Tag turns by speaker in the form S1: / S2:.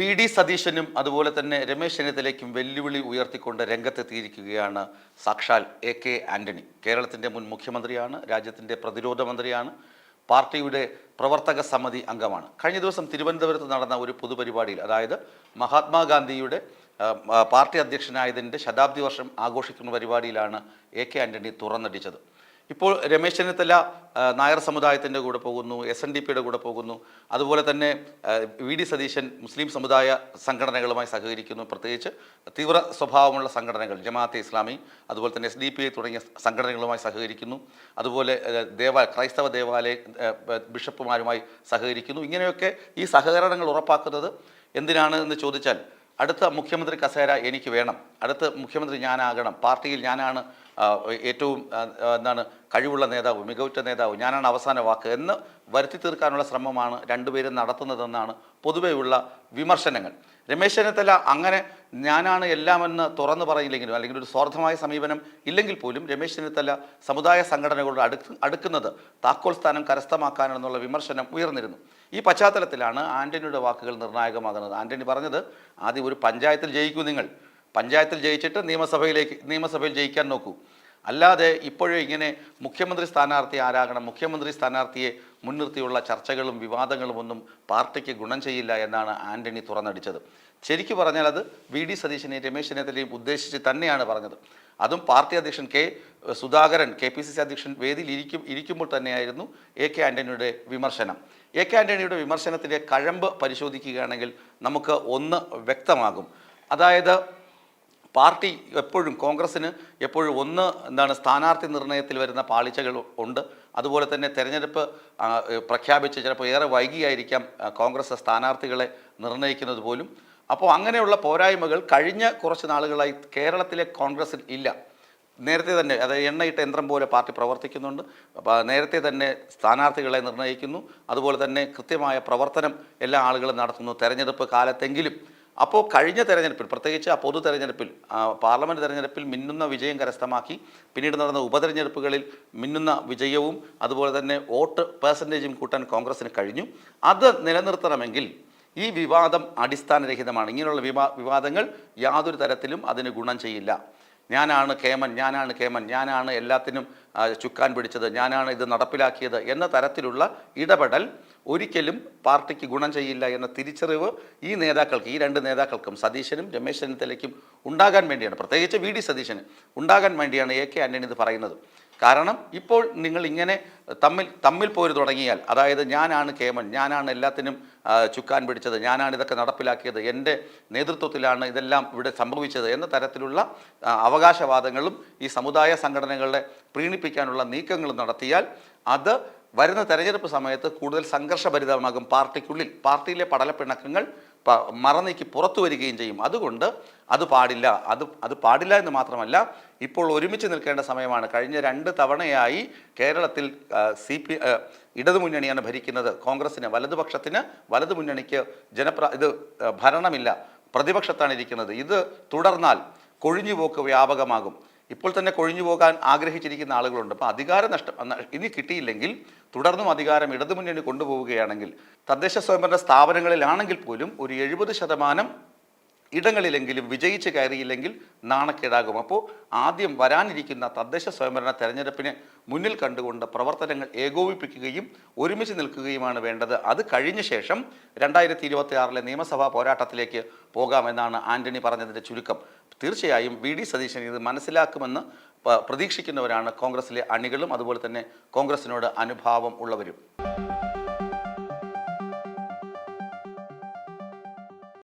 S1: V D സതീശനും അതുപോലെ തന്നെ രമേശ് ചെന്നിത്തലയ്ക്കും വെല്ലുവിളി ഉയർത്തിക്കൊണ്ട് രംഗത്തെത്തിയിരിക്കുകയാണ് സാക്ഷാൽ എ കെ ആന്റണി. കേരളത്തിന്റെ മുൻ മുഖ്യമന്ത്രിയാണ് രാജ്യത്തിന്റെ പ്രതിരോധ മന്ത്രിയാണ് പാർട്ടിയുടെ പ്രവർത്തക സമിതി അംഗമാണ്. കഴിഞ്ഞ ദിവസം തിരുവനന്തപുരത്ത് നടന്ന ഒരു പൊതുപരിപാടിയിൽ അതായത് മഹാത്മാഗാന്ധിയുടെ പാർട്ടി അധ്യക്ഷനായതിന്റെ ശതാബ്ദി വർഷം ആഘോഷിക്കുന്ന പരിപാടിയിലാണ് എ കെ ആന്റണി തുറന്നടിച്ചത്. ഇപ്പോൾ രമേശ് ചെന്നിത്തല നായർ സമുദായത്തിന്റെ കൂടെ പോകുന്നു എസ് എൻ ഡി പിയുടെ കൂടെ പോകുന്നു. അതുപോലെ തന്നെ വി ഡി സതീശൻ മുസ്ലിം സമുദായ സംഘടനകളുമായി സഹകരിക്കുന്നു. പ്രത്യേകിച്ച് തീവ്ര സ്വഭാവമുള്ള സംഘടനകൾ ജമാഅത്തെ ഇസ്ലാമി അതുപോലെ തന്നെ എസ് ഡി പി ഐ തുടങ്ങിയ സംഘടനകളുമായി സഹകരിക്കുന്നു. അതുപോലെ ദേവാ ക്രൈസ്തവ ദേവാലയ ബിഷപ്പുമാരുമായി സഹകരിക്കുന്നു. ഇങ്ങനെയൊക്കെ ഈ സഹകരണങ്ങൾ ഉറപ്പാക്കുന്നത് എന്തിനാണ് എന്ന് ചോദിച്ചാൽ അടുത്ത മുഖ്യമന്ത്രി കസേര എനിക്ക് വേണം അടുത്ത മുഖ്യമന്ത്രി ഞാനാകണം പാർട്ടിയിൽ ഞാനാണ് ഏറ്റവും എന്താണ് കഴിവുള്ള നേതാവ് മികവുറ്റ നേതാവ് ഞാനാണ് അവസാന വാക്ക് എന്ന് വരുത്തി തീർക്കാനുള്ള ശ്രമമാണ് രണ്ടുപേരും നടത്തുന്നതെന്നാണ് പൊതുവെയുള്ള വിമർശനങ്ങൾ. രമേശ് ചെന്നിത്തല അങ്ങനെ ഞാനാണ് എല്ലാമെന്ന് തുറന്നു പറയില്ലെങ്കിലും അല്ലെങ്കിൽ ഒരു സ്വാർത്ഥമായ സമീപനം ഇല്ലെങ്കിൽ പോലും രമേശ് ചെന്നിത്തല സമുദായ സംഘടനകളോട് അടുക്ക് അടുക്കുന്നത് താക്കോൽ സ്ഥാനം കരസ്ഥമാക്കാനെന്നുള്ള വിമർശനം ഉയർന്നിരുന്നു. ഈ പശ്ചാത്തലത്തിലാണ് ആന്റണിയുടെ വാക്കുകൾ നിർണായകമാകുന്നത്. ആന്റണി പറഞ്ഞത് ആദ്യം ഒരു പഞ്ചായത്തിൽ ജയിക്കൂ നിങ്ങൾ. പഞ്ചായത്തിൽ ജയിച്ചിട്ട് നിയമസഭയിലേക്ക് നിയമസഭയിൽ ജയിക്കാൻ നോക്കൂ. അല്ലാതെ ഇപ്പോഴും ഇങ്ങനെ മുഖ്യമന്ത്രി സ്ഥാനാർത്ഥി ആരാകണം മുഖ്യമന്ത്രി സ്ഥാനാർത്ഥിയെ മുൻനിർത്തിയുള്ള ചർച്ചകളും വിവാദങ്ങളും ഒന്നും പാർട്ടിക്ക് ഗുണം ചെയ്യില്ല എന്നാണ് ആന്റണി തുറന്നടിച്ചത്. ശരിക്കു പറഞ്ഞാൽ അത് വി ഡി സതീശനെയും രമേശ് ചെന്നിത്തലയും ഉദ്ദേശിച്ച് തന്നെയാണ് പറഞ്ഞത്. അതും പാർട്ടി അധ്യക്ഷൻ K Sudhakaran K P C C അധ്യക്ഷൻ വേദിയിൽ ഇരിക്കും ഇരിക്കുമ്പോൾ തന്നെയായിരുന്നു എ കെ ആന്റണിയുടെ വിമർശനം. എ കെ ആന്റണിയുടെ വിമർശനത്തിന്റെ കഴമ്പ് പരിശോധിക്കുകയാണെങ്കിൽ നമുക്ക് ഒന്ന് വ്യക്തമാകും. അതായത് പാർട്ടി എപ്പോഴും കോൺഗ്രസ്സിന് എപ്പോഴും ഒന്ന് എന്താണ് സ്ഥാനാർത്ഥി നിർണയത്തിൽ വരുന്ന പാളിച്ചകൾ ഉണ്ട്. അതുപോലെ തന്നെ തെരഞ്ഞെടുപ്പ് പ്രഖ്യാപിച്ച് ചിലപ്പോൾ ഏറെ വൈകിയായിരിക്കാം കോൺഗ്രസ് സ്ഥാനാർത്ഥികളെ നിർണയിക്കുന്നത് പോലും. അപ്പോൾ അങ്ങനെയുള്ള പോരായ്മകൾ കഴിഞ്ഞ കുറച്ച് നാളുകളായി കേരളത്തിലെ കോൺഗ്രസ്സിൽ ഇല്ല. നേരത്തെ തന്നെ അതായത് എണ്ണയിട്ട യന്ത്രം പോലെ പാർട്ടി പ്രവർത്തിക്കുന്നുണ്ട്. നേരത്തെ തന്നെ സ്ഥാനാർത്ഥികളെ നിർണയിക്കുന്നു അതുപോലെ തന്നെ കൃത്യമായ പ്രവർത്തനം എല്ലാ ആളുകളും നടത്തുന്നു. തെരഞ്ഞെടുപ്പ് കാലത്തെങ്കിലും അപ്പോൾ കഴിഞ്ഞ തെരഞ്ഞെടുപ്പിൽ പ്രത്യേകിച്ച് ആ പൊതു തെരഞ്ഞെടുപ്പിൽ പാർലമെന്റ് തെരഞ്ഞെടുപ്പിൽ മിന്നുന്ന വിജയം കരസ്ഥമാക്കി പിന്നീട് നടന്ന ഉപതെരഞ്ഞെടുപ്പുകളിൽ മിന്നുന്ന വിജയവും അതുപോലെ തന്നെ വോട്ട് പേഴ്സന്റേജും കൂട്ടാൻ കോൺഗ്രസ്സിന് കഴിഞ്ഞു. അത് നിലനിർത്തണമെങ്കിൽ ഈ വിവാദം അടിസ്ഥാനരഹിതമാണ്. ഇങ്ങനെയുള്ള വിവാ വിവാദങ്ങൾ യാതൊരു തരത്തിലും അതിന് ഗുണം ചെയ്യില്ല. ഞാനാണ് കേമൻ ഞാനാണ് കേമൻ ഞാനാണ് എല്ലാത്തിനും ചുക്കാൻ പിടിച്ചത് ഞാനാണ് ഇത് നടപ്പിലാക്കിയത് എന്ന തരത്തിലുള്ള ഇടപെടൽ ഒരിക്കലും പാർട്ടിക്ക് ഗുണം ചെയ്യില്ല എന്ന തിരിച്ചറിവ് ഈ നേതാക്കൾക്ക് ഈ രണ്ട് നേതാക്കൾക്കും സതീശനും രമേശ് ചെന്നിത്തലയ്ക്കും ഉണ്ടാകാൻ വേണ്ടിയാണ്. പ്രത്യേകിച്ച് വി. ഡി. സതീശന് ഉണ്ടാകാൻ വേണ്ടിയാണ് എ. കെ. ആന്റണി ഇത് പറയുന്നത്. കാരണം ഇപ്പോൾ നിങ്ങൾ ഇങ്ങനെ തമ്മിൽ തമ്മിൽ പോര് തുടങ്ങിയാൽ അതായത് ഞാനാണ് കേമൻ ഞാനാണ് എല്ലാത്തിനും ചുക്കാൻ പിടിച്ചത് ഞാനാണ് ഇതൊക്കെ നടപ്പിലാക്കിയത് എന്റെ നേതൃത്വത്തിലാണ് ഇതെല്ലാം ഇവിടെ സംഭവിച്ചത് എന്ന തരത്തിലുള്ള അവകാശവാദങ്ങളും ഈ സമുദായ സംഘടനകളെ പ്രീണിപ്പിക്കാനുള്ള നീക്കങ്ങളും നടത്തിയാൽ അത് വരുന്ന തെരഞ്ഞെടുപ്പ് സമയത്ത് കൂടുതൽ സംഘർഷഭരിതമാകും പാർട്ടിക്കുള്ളിൽ. പാർട്ടിയിലെ പടലപ്പിണക്കങ്ങൾ മറന്നേക്ക് പുറത്തു വരികയും ചെയ്യും. അതുകൊണ്ട് അത് പാടില്ല. അത് അത് പാടില്ല എന്ന് മാത്രമല്ല ഇപ്പോൾ ഒരുമിച്ച് നിൽക്കേണ്ട സമയമാണ്. കഴിഞ്ഞ രണ്ട് തവണയായി കേരളത്തിൽ സി പി ഇടതുമുന്നണിയാണ് ഭരിക്കുന്നത്. കോൺഗ്രസിന് വലതുപക്ഷത്തിന് വലതുമുന്നണിക്ക് ജനപ്ര ഇത് ഭരണമില്ല. പ്രതിപക്ഷത്താണ് ഇരിക്കുന്നത് ഇത് തുടർന്നാൽ കൊഴിഞ്ഞുപോക്ക് വ്യാപകമാകും. ഇപ്പോൾ തന്നെ കൊഴിഞ്ഞു പോകാൻ ആഗ്രഹിച്ചിരിക്കുന്ന ആളുകളുണ്ട്. അപ്പോൾ അധികാര നഷ്ടം ഇനി കിട്ടിയില്ലെങ്കിൽ തുടർന്നും അധികാരം ഇടതുമുന്നണി കൊണ്ടുപോവുകയാണെങ്കിൽ തദ്ദേശ സ്വയംഭരണ സ്ഥാപനങ്ങളിലാണെങ്കിൽ പോലും ഒരു എഴുപത് ശതമാനം ഇടങ്ങളിലെങ്കിലും വിജയിച്ച് കയറിയില്ലെങ്കിൽ നാണക്കേടാകും. അപ്പോൾ ആദ്യം വരാനിരിക്കുന്ന തദ്ദേശ സ്വയംഭരണ തെരഞ്ഞെടുപ്പിനെ മുന്നിൽ കണ്ടുകൊണ്ട് പ്രവർത്തനങ്ങൾ ഏകോപിപ്പിക്കുകയും ഒരുമിച്ച് നിൽക്കുകയുമാണ് വേണ്ടത്. അത് കഴിഞ്ഞ ശേഷം രണ്ടായിരത്തി ഇരുപത്തി ആറിലെ നിയമസഭാ പോരാട്ടത്തിലേക്ക് പോകാമെന്നാണ് ആന്റണി പറഞ്ഞതിന്റെ ചുരുക്കം. തീർച്ചയായും വി ഡി സതീശൻ ഇത് മനസ്സിലാക്കുമെന്ന് പ്രതീക്ഷിക്കുന്നവരാണ് കോൺഗ്രസിലെ അണികളും അതുപോലെ തന്നെ കോൺഗ്രസിനോട് അനുഭാവം ഉള്ളവരും.